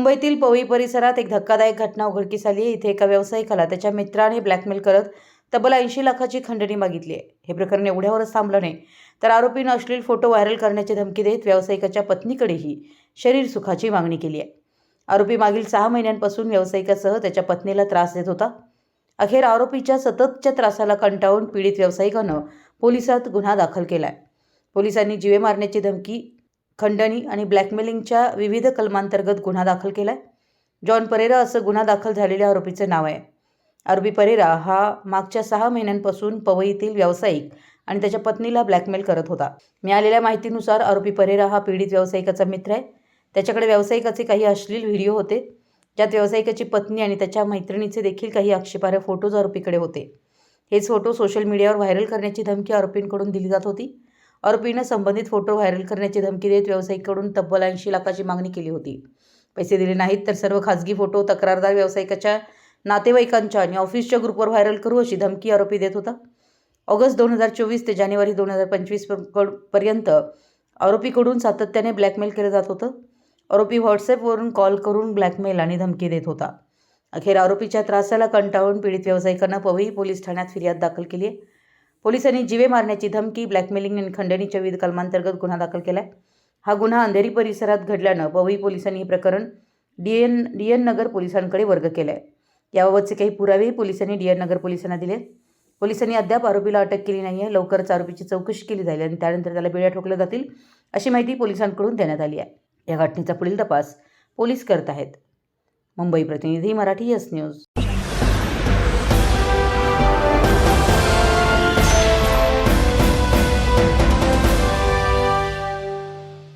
मुंबईतील पवई परिसरात एक धक्कादायक घटना उघडकीस आली. आहे इथे एका व्यावसायिकाला त्याच्या मित्राने ब्लॅकमेल करत तब्बल ऐंशी लाखाची खंडणी मागितली आहे. हे प्रकरण एवढ्यावरच थांबलं नाही. तर आरोपीनं अश्लील फोटो व्हायरल करण्याची धमकी देत व्यावसायिकाच्या पत्नीकडेही शरीर सुखाची मागणी केली आहे. आरोपी मागील सहा महिन्यांपासून व्यावसायिकासह त्याच्या पत्नीला त्रास देत होता. अखेर आरोपीच्या सततच्या त्रासाला कंटाळून पीडित व्यावसायिकानं पोलिसात गुन्हा दाखल केला आहे पोलिसांनी जीवे मारण्याची धमकी खंडणी आणि ब्लॅकमेलिंगच्या विविध कलमांतर्गत गुन्हा दाखल केला आहे जॉन परेरा असं गुन्हा दाखल झालेल्या आरोपीचं नाव आहे. आरोपी परेरा हा मागच्या सहा महिन्यांपासून पवईतील व्यावसायिक आणि त्याच्या पत्नीला ब्लॅकमेल करत होता. मिळालेल्या माहितीनुसार आरोपी परेरा हा पीडित व्यावसायिकाचा मित्र आहे. त्याच्याकडे व्यावसायिकाचे काही अश्लील व्हिडिओ होते. ज्यात व्यावसायिकाची पत्नी आणि त्याच्या मैत्रिणीचे देखील काही आक्षेपार्ह फोटोज आरोपीकडे होते. हेच फोटो सोशल मीडियावर व्हायरल करण्याची धमकी आरोपींकडून दिली जात होती. आरोपीनं संबंधित फोटो व्हायरल करण्याची धमकी देत व्यावसायिकाकडून तब्बल ऐंशी लाखाची मागणी केली होती. पैसे दिले नाहीत तर सर्व खाजगी फोटो तक्रारदार व्यावसायिकाच्या नातेवाईकांच्या आणि ऑफिसच्या ग्रुपवर व्हायरल करू अशी धमकी आरोपी देत होता. ऑगस्ट दोन हजार चोवीस ते जानेवारी दोन हजार पंचवीसपर्यंत आरोपीकडून सातत्याने ब्लॅकमेल केलं जात होतं. आरोपी व्हॉट्सॲपवरून कॉल करून ब्लॅकमेल आणि धमकी देत होता. अखेर आरोपीच्या त्रासाला कंटाळून पीडित व्यावसायिकांना पवई पोलीस ठाण्यात फिर्याद दाखल केली आहे. पोलिसांनी जीवे मारण्याची धमकी ब्लॅकमेलिंग आणि खंडणीच्या विविध कलमांतर्गत गुन्हा दाखल केला आहे हा गुन्हा अंधेरी परिसरात घडल्यानं पवई पोलिसांनी हे प्रकरण D N D N Nagar पोलिसांकडे वर्ग केला आहे याबाबतचे काही पुरावेही पोलिसांनी डी एन नगर पोलिसांना दिले पोलिसांनी अद्याप आरोपीला अटक केली नाही आहे लवकरच आरोपीची चौकशी केली जाईल आणि त्यानंतर त्याला बेड्या ठोकल्या जातील अशी माहिती पोलिसांकडून देण्यात आली आहे. या घटनेचा पुढील तपास पोलीस करत आहेत. मुंबई प्रतिनिधी मराठी यस न्यूज.